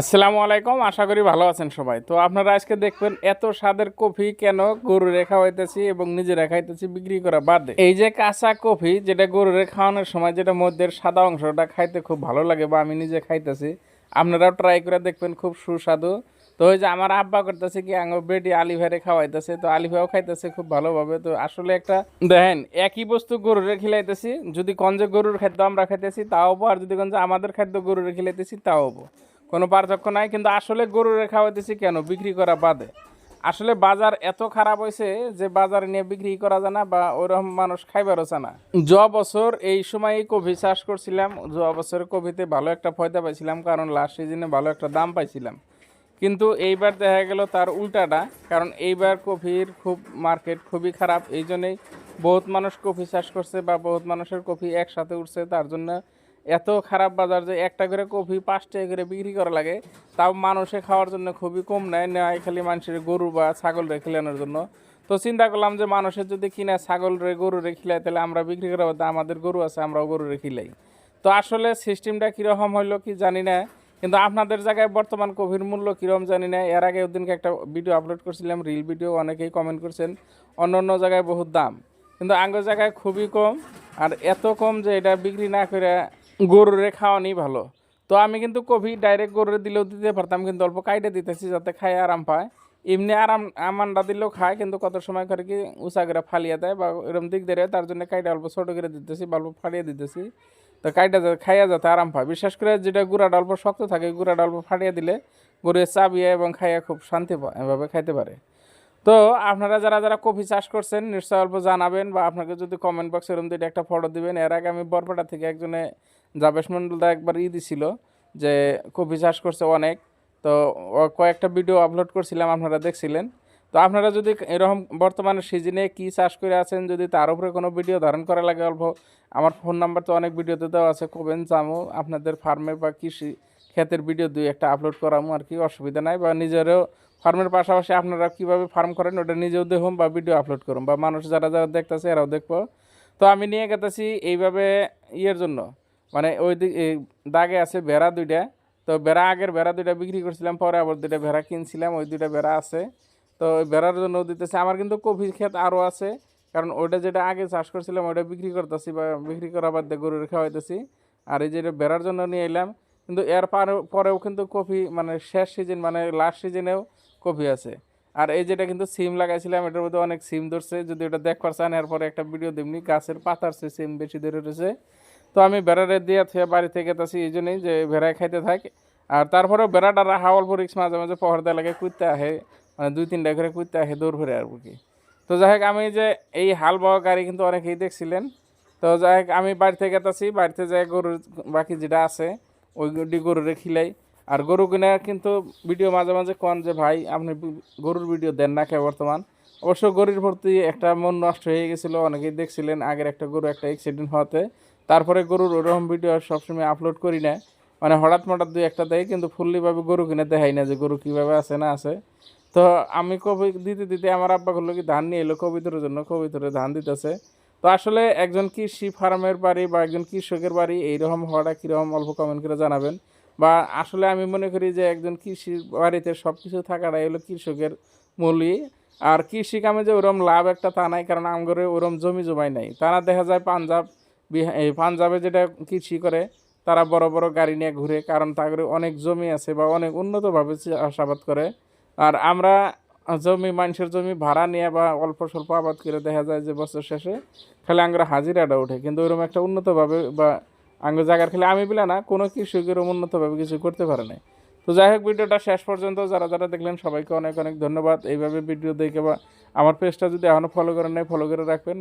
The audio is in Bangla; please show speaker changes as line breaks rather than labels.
আসসালামু আলাইকুম, আশা করি ভালো আছেন সবাই। তো আপনারা আজকে দেখবেন, এত স্বাদের কফি কেন গরু রেখা হইতেছি এবং নিজে রেখাইতেছি বিক্রি করা বাদে এই যে কাঁচা কফি, যেটা গরু খাওয়ানোর সময় যেটা মধ্যের সাদা অংশটা খাইতে খুব ভালো লাগে বা আমি নিজে খাইতেছি, আপনারাও ট্রাই করে দেখবেন, খুব সুস্বাদু। তো ওই যে আমার আব্বা করতেছে কি, আঙ্গ বেটি আলি ভাইরে খাওয়াইতেছে। তো আলি ভাইও খাইতেছে খুব ভালোভাবে। তো আসলে একটা, দেখেন, একই বস্তু গরুরে খিলাইতেছি, যদি যে গরুর খাদ্য আমরা খাইতেছি, তাও আর যদি যে আমাদের খাদ্য গরুরে খিলাইতেছি, তাও কোনো পার্থক্য নাই, কিন্তু আসলে গরুরে খাওয়াইতেছি কেন? বিক্রি করা বাদে। আসলে বাজার এত খারাপ হয়েছে যে বাজারে নিয়ে বিক্রি করা যায় না বা ওরকম মানুষ খাইবারও চায় না। জ বছর এই সময় কফি চাষ করছিলাম। য বছর কফিতে ভালো একটা ফয়দা পাইছিলাম, কারণ লাস্ট সিজনে ভালো একটা দাম পাইছিলাম। কিন্তু এইবার দেখা গেল তার উল্টাটা, কারণ এইবার কফির খুব মার্কেট খুবই খারাপ, এই জন্যেই বহুত মানুষ কফি চাষ করছে বা বহুত মানুষের কফি একসাথে উঠছে, তার জন্য এত খারাপ বাজার যে একটা করে কফি পাঁচ টাকা করে বিক্রি করা লাগে, তাও মানুষে খাওয়ার জন্য খুবই কম নেয় নেয় খালি মানুষের গরু বা ছাগল রে খিলানোর জন্য। তো চিন্তা করলাম যে মানুষের যদি কিনা ছাগল রে গরু রে খিলাই তাহলে আমরা বিক্রি করা বাদে আমাদের গরু আছে, আমরাও গরু রে খিলাই। তো আসলে সিস্টেমটা কীরকম হইল কি জানি না, কিন্তু আপনাদের জায়গায় বর্তমান কফির মূল্য কীরকম জানি না। এর আগে ওদিনকে একটা ভিডিও আপলোড করছিলাম, রিল ভিডিও, অনেকেই কমেন্ট করছেন, অন্য অন্য জায়গায় বহুত দাম। কিন্তু আঙ্গ জায়গায় খুবই কম, আর এত কম যে এটা বিক্রি না করে গরুরে খাওয়ানি ভালো। তো আমি কিন্তু কফি ডাইরেক্ট গরুরে দিলেও দিতে পারতাম, কিন্তু অল্প কাইটে দিতেছি যাতে খায় আরাম পায়। এমনি আরাম, আমানটা দিলেও খায়, কিন্তু কত সময় করে কি উঁচা করে ফালিয়ে দেয় বা এরকম দিক দেয় তার জন্য কাইটা অল্প ছোটো করে দিতেছি বা অল্প ফালিয়ে দিতেছি। তো কাইটা যাতে খাইয়া যাতে আরাম পায়। বিশেষ করে যেটা গুঁড়াটা অল্প শক্ত থাকে, গুঁড়াটা অল্প ফাটিয়ে দিলে গরুয়ে চাবিয়ে এবং খাইয়া খুব শান্তি পায়, এভাবে খাইতে পারে। তো আপনারা যারা যারা কফি চাষ করছেন, নিশ্চয় অল্প জানাবেন বা আপনাকে যদি কমেন্ট বক্সে এরকম দুইটা একটা ফটো দিবেন। এর আগে আমি বরপেটা থেকে একজনে জাবেশ মন্ডলদা একবার ই দিছিল যে কফি চাষ করছে অনেক। তো কয়েকটা ভিডিও আপলোড করছিলাম, আপনারা দেখছিলেন। তো আপনারা যদি এরকম বর্তমানে সিজনে কি চাষ করে আছেন, যদি তার উপরে কোনো ভিডিও ধারণ করা লাগে অল্প, আমার ফোন নাম্বার তো অনেক ভিডিওতে দেওয়া আছে, কবেন চামো আপনাদের ফার্মে বা কৃষি ক্ষেতের ভিডিও দুই একটা আপলোড করামো, আর কি অসুবিধা নাই। বা নিজেরও ফার্মের পাশাপাশি আপনারা কীভাবে ফার্ম করেন, ওটা নিজেও দেখুন বা ভিডিও আপলোড করুন। বা মানুষ যারা যারা দেখতেছে এরাও দেখব। তো আমি নিয়ে গেতেছি এইভাবে ইয়ের জন্য। মানে ওই দাগে আছে ভেড়া দুইটা। তো ভেড়া আগের ভেড়া দুইটা বিক্রি করছিলাম, পরে আবার দুইটা ভেড়া কিনছিলাম, ওই দুইটা ভেড়া আছে। তো ওই ভেড়ার জন্য দিতেছে। আমার কিন্তু কফি ক্ষেত আরও আছে, কারণ ওইটা যেটা আগে চাষ করছিলাম, ওইটা বিক্রি করতেছি বা বিক্রি করা বাদ দিয়ে গরুর খাওয়াইতেছি। আর এই যেটা ভেড়ার জন্য নিয়ে এলাম কিন্তু এর পারে- পরেও কিন্তু কফি মানে শেষ সিজন মানে লাস্ট সিজনেও কফি আছে। আর এই যেটা কিন্তু সিম লাগাইছিলাম, এটার মধ্যে অনেক সিম ধরছে, যদি ওটা দেখ পারছেন এরপরে একটা ভিডিও দেমনি, গাছের পাতার সে সিম বেশি ধরে রয়েছে। তো আমি বেড়ারে দিয়ে থেকে বাড়ি থেকে গেছি এই জন্যই যে ভেড়ায় খাইতে থাকে। আর তারপরেও বেড়াটা রাখা অল্প রিক্স মাঝে মাঝে পহর দেওয়া লাগে কুইতে আহে মানে দুই তিনটা ঘরে কুইতে আহে দৌড় ভরে আর কি। তো যাই হোক, আমি যে এই হাল বাওয়া গাড়ি কিন্তু অনেকেই দেখছিলেন। তো যাই হোক, আমি বাড়ি থেকে গেছি বাড়িতে যাই গরুর বাকি যেটা আছে ওইগুলি গরুরে খিলাই। আর গরু কিনে কিন্তু ভিডিও মাঝে মাঝে কন যে, ভাই, আপনি গরুর ভিডিও দেন না কে বর্তমান? অবশ্য গরুর প্রতি একটা মন নষ্ট হয়ে গেছিল। অনেকেই দেখছিলেন আগের একটা গরু একটা অ্যাক্সিডেন্ট হওয়াতে। তারপরে গরুর ওরকম ভিডিও সবসময় আপলোড করি না। মানে হঠাৎ মঠাৎ দুই একটা দেয়, কিন্তু ফুল্লিভাবে গরু কিনে দেখাই না যে গরু কীভাবে আছে না আছে। তো আমি কবি, দিতে দিতে আমার আব্বা করল কি, ধান নিয়ে এলো কবিতরের জন্য, কবিতরে ধান দিতেছে। তো আসলে একজন কৃষি ফার্মের বাড়ি বা একজন কৃষকের বাড়ি এইরকম হওয়াটা কীরকম? অল্প কমেন্ট করে জানাবেন। বা আসলে আমি মনে করি যে একজন কৃষির বাড়িতে সব কিছু থাকাটাই হলো কৃষকের মূলই। আর কৃষি কামে যে ওরম লাভ একটা তা নাই, কারণ আমগরে ওরম জমি জমাই নাই। তারা দেখা যায় পাঞ্জাব এই পাঞ্জাবে যেটা কৃষি করে, তারা বড় বড় গাড়ি নিয়ে ঘুরে, কারণ তাদের অনেক জমি আছে বা অনেক উন্নতভাবে চাষাবাদ করে। আর আমরা জমি, মানুষের জমি ভাড়া নিয়ে বা অল্প স্বল্প আবাদ করে দেখা যায় যে বছর শেষে খালি আঙ্গুর হাজিরাটা উঠে কিন্তু ওরকম একটা উন্নতভাবে বা আঙ্গুর জায়গার খেলে আমি বলে না, কোনো কৃষকের উন্নতভাবে কিছু করতে পারে না তো যাই হোক, ভিডিওটা শেষ পর্যন্ত যারা যারা দেখলেন, সবাইকে অনেক অনেক ধন্যবাদ। এইভাবে ভিডিও দেখে বা আমার পেজটা যদি এখনও ফলো করেন নাই ফলো করে রাখবেন।